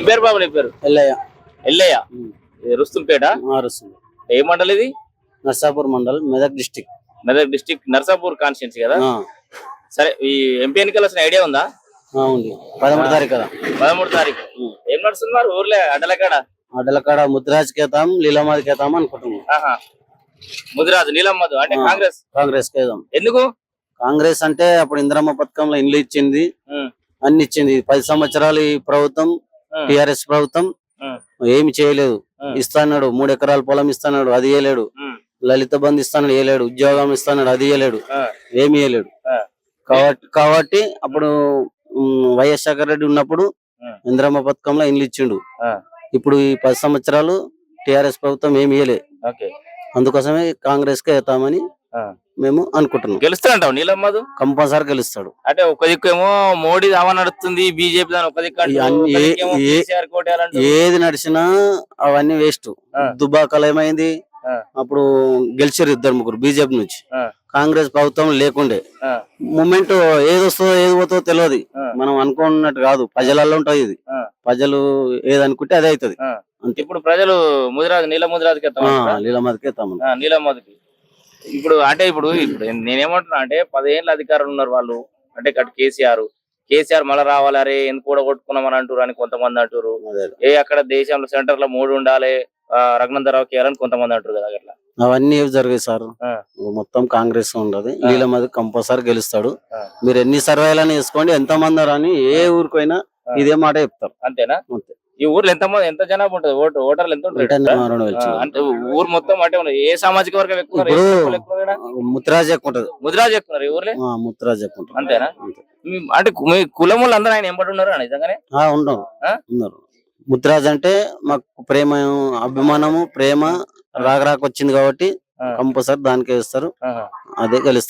ఏం పేరు బాబు నీ పేరు? ఎల్లయ్య. ఎల్లయ్య. ఇది రుస్తుల్పేట మారుస్తుంది ఏ మండల్ ఇది? Narsapur mandal Medak district. Medak district Narsapur constituency కదా? సరే ఈ ఎంపీ ఎన్నికలు వచ్చిన ఐడియా ఉందా? ఉంది. పదమూడు తారీఖు కదా. పదమూడు తారీఖు. ఏం నడుస్తుంది మరి ఊర్లే అడ్డలకాడ? అడ్డల కాడ ముద్రాజ్ కేతాం లీలామాది కేతాం అనుకుంటున్నాం. ముదిరాజు నీలమ్మదు అంటే. కాంగ్రెస్? కాంగ్రెస్ కేదాం ఎందుకు? కాంగ్రెస్ అంటే అప్పుడు ఇంద్రమ్మ పథకంలో ఇండ్లు ఇచ్చింది. అన్ని ఇచ్చింది. పది సంవత్సరాలు ఈ ప్రభుత్వం టిఆర్ఎస్ ప్రభుత్వం ఏమి చేయలేదు. ఉమ్. ఇస్తాన్నాడు మూడు ఎకరాల పొలం ఇస్తాన్నాడు అది ఉమ్, లలిత బంధు ఇస్తాడు ఇయ్యలేడు. ఉద్యోగం ఇస్తాడు అది ఇయ్యలేడు. ఆ, ఏమి ఇయ్యలేడు. ఆ. కాబట్టి కాబట్టి అప్పుడు వైఎస్ శేఖర్ రెడ్డి ఉన్నప్పుడు. ఇంద్రమ్మ పథకంలో ఇండ్లు ఇచ్చిండు. ఇప్పుడు ఈ పది సంవత్సరాలు టిఆర్ఎస్ ప్రభుత్వం ఏమి ఇయ్యలే. అందుకోసమే కాంగ్రెస్ కే వేద్దామని ఆ. మేము అనుకుంటున్నాం. గెలుస్తాడంటావు నీలమ్మదు కంపల్సరీ గెలుస్తాడు. అంటే ఒక దిక్కు ఏమో మోడీ దావా నడుస్తుంది బీజేపీ దాని ఒక దిక్కు. ఏది నడిచినా అవన్నీ వేస్ట్. దుబాకలు ఏమైంది. అప్పుడు గెలిచారు ఇద్దరు ముగ్గురు బీజేపీ నుంచి. కాంగ్రెస్ ప్రభుత్వం లేకుండే. మూమెంట్ ఏది వస్తుందో ఏది పోతుందో తెలియదు. మనం అనుకున్నట్టు కాదు. ప్రజలలో ఉంటది ఇది. ప్రజలు ఏది అనుకుంటే అదే అవుతుంది ఇప్పుడు ప్రజలు ముదిరాజు నీల ముదిరాజుకి ఎత్తామంటారా? ఇప్పుడు అంటే ఇప్పుడు ఇప్పుడు నేనేమంటున్నా అంటే పదేళ్ళ అధికారులు ఉన్నారు వాళ్ళు. అంటే ఇక్కడ కేసీఆర్. కేసీఆర్ మళ్ళా రావాలి అరే ఎందుకు కూడా కొట్టుకున్నామని అంటారు అని కొంతమంది అంటారు ఏ అక్కడ దేశంలో సెంటర్లో మూడు ఉండాలి రఘునందరావు కేయాలని కొంతమంది అంటారు కదా అట్లా. అవన్నీ ఏవి జరిగాయి సార్. మొత్తం కాంగ్రెస్ ఉండదు ఆ. లీలమది కంపల్సరీ గెలుస్తాడు. మీరు ఎన్ని సర్వేలని వేసుకోండి ఎంత మంది అని ఏ ఊరికైనా. ఇదే మాట చెప్తారు. అంతేనా? అంతే. ఈ ఊర్లో ఎంత మంది ఎంత జనాభా ఉంటుంది? ఓటు ఓటర్లు ఎంత ఉంటారు. అంటే ఊరు మొత్తం అంటే. ఏ సామాజిక వర్గం ఎక్కువ కులం ఎక్కువ ఉంటది. ముదిరాజు ఎక్కువ ఈ ఊర్లో? ఆ, ముత్రాజ్ ఎక్కువ అంతేనా? అంటే మీ కులం వాళ్ళు అందరూ ఆయన ఎంబడి ఉన్నారు నిజంగానే? ఉన్నారు? ఉన్నారు. ముత్రాజ్ అంటే మాకు ప్రేమ అభిమానము ప్రేమ రాక రాక వచ్చింది కాబట్టి. కంపల్సరీ దానికే ఇస్తారు. అదే గెలుస్తుంది